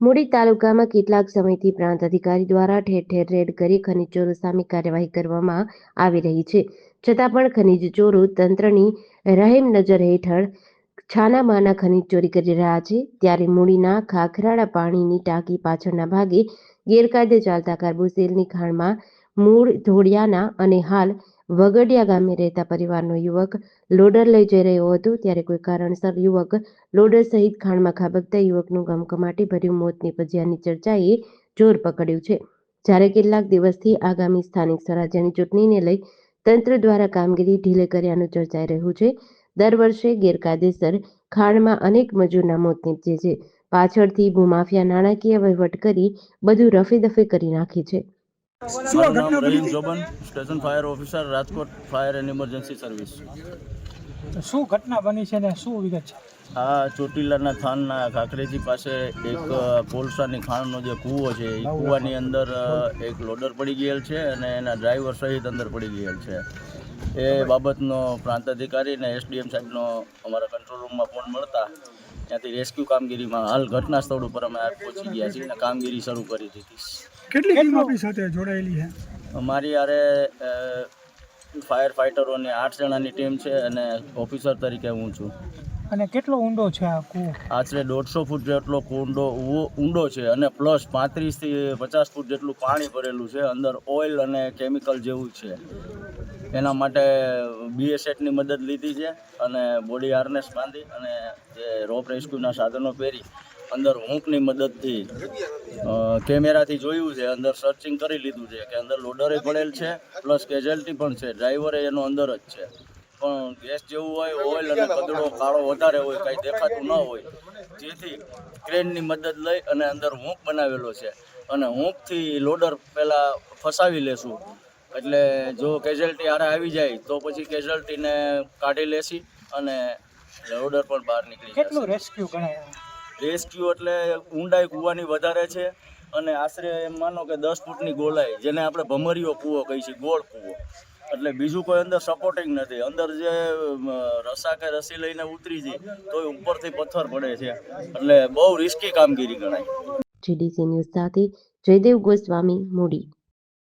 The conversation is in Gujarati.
મૂડી તાલુકામાં કેટલાક સમયથી પ્રાંત અધિકારી દ્વારા ઠેર ઠેર રેડ કરી ખનીજ ચોરો સામે કાર્યવાહી કરવામાં આવી રહી છે. છતાં પણ ખનીજ ચોરો તંત્રની રહેમ નજર હેઠળ છાનામાના ખનીજ ચોરી કરી રહ્યા છે. ત્યારે મૂડીના ખાખરાળા પાણીની ટાંકી પાછળના ભાગે ગેરકાયદે ચાલતા કાર્બોસેલની ખાણમાં મૂળ, ધોળિયાના અને હાલ વગડિયા ગામે રહેતા પરિવારનો યુવક લોડર લઈ જઈ રહ્યો હતો. ત્યારે કોઈ કારણસર યુવક લોડર સહિત ખાણમાં ખાબકતા યુવકનું ગમગમાટી ભર્યું મોત નીપજ્યાની ચર્ચાએ જોર પકડ્યું છે. જ્યારે કેટલાક દિવસથી આગામી સ્થાનિક સ્વરાજ્યની ચૂંટણીને લઈ તંત્ર દ્વારા કામગીરી ઢીલે કર્યાનું ચર્ચાઈ રહ્યું છે. દર વર્ષે ગેરકાયદેસર ખાણમાં અનેક મજૂરના મોત નીપજે છે. પાછળથી ભૂમાફિયા નાણાકીય વહીવટ કરી બધું રફેદફે કરી નાખે છે. શું આ મારું નામ ઘટના રહીમ બની જોબન station fire officer Rajkot fire and emergency service શું ઘટના બની છે ને શું વિગત છે? આ ચોટીલાના થાનના કાંકરેજી પાસે એક કોલસાની ખાણનો જે કૂવો છે એ કૂવાની અંદર એક લોડર પડી ગયેલ છે અને એના ડ્રાઈવર સહિત અંદર પડી ગયેલ છે. એ બાબતનો પ્રાંત અધિકારી અને એસડીએમ સાહેબનો અમારા કંટ્રોલ રૂમમાં ફોન મળતા ત્યાંથી રેસ્ક્યુ કામગીરીમાં હાલ ઘટના સ્થળ ઉપર અમે પહોંચી ગયા છીએ અને કામગીરી શરૂ કરી દીધી કેટલી ટીમ આપણી સાથે જોડાયેલી છે? અમારી યારે ફાયર ફાઇટરોની આઠ જણાની ટીમ છે અને ઓફિસર તરીકે હું છું. અને કેટલો ઊંડો છે આ કૂવો આશરે દોઢસો ફૂટ જેટલો ઊંડો ઊંડો છે અને પ્લસ પાંત્રીસથી પચાસ ફૂટ જેટલું પાણી ભરેલું છે અંદર ઓઇલ અને કેમિકલ જેવું છે. એના માટે બીએસએટની મદદ લીધી છે અને બોડી હાર્નેસ બાંધી અને જે રોપ રેસ્ક્યુના સાધનો પહેરી અંદર હૂંકની મદદથી કેમેરાથી જોયું છે અંદર સર્ચિંગ કરી લીધું છે કે અંદર લોડરે પડેલ છે પ્લસ કેઝ્યુઅલ્ટી પણ છે. ડ્રાઈવરે એનો અંદર જ છે. પણ ગેસ જેવું હોય ઓઇલ અને કદડો કાળો વધારે હોય કાંઈ દેખાતું ન હોય જેથી ક્રેનની મદદ લઈ અને અંદર હૂંક બનાવેલો છે. અને હૂંકથી લોડર પહેલાં ફસાવી લેશું. એટલે જો કેઝ્યુઅલ્ટી આરે આવી જાય તો પછી કેઝ્યુઅલ્ટીને કાઢી લેશી અને લોડર પણ બહાર નીકળી જશે. કેટલું રેસ્ક્યુ ગણાય? રેસ્ક્યુ એટલે ઊંડાઈ કૂવાની વધારે છે અને આશરે એમ માનો કે દસ ફૂટની ગોળાઈ જેને આપણે ભમરીયો કૂવો કહીએ છીએ, ગોળ કૂવો. એટલે બીજું કોઈ અંદર સપોર્ટિંગ નથી. અંદર જે રસા કે રસી લઈને ઉતરી જાય તો ઉપરથી પથ્થર પડે છે. એટલે બહુ રિસ્કી કામગીરી ગણાય. જીડીસી ન્યૂઝ સાથે જયદેવ ગોસ્વામી, મૂડી.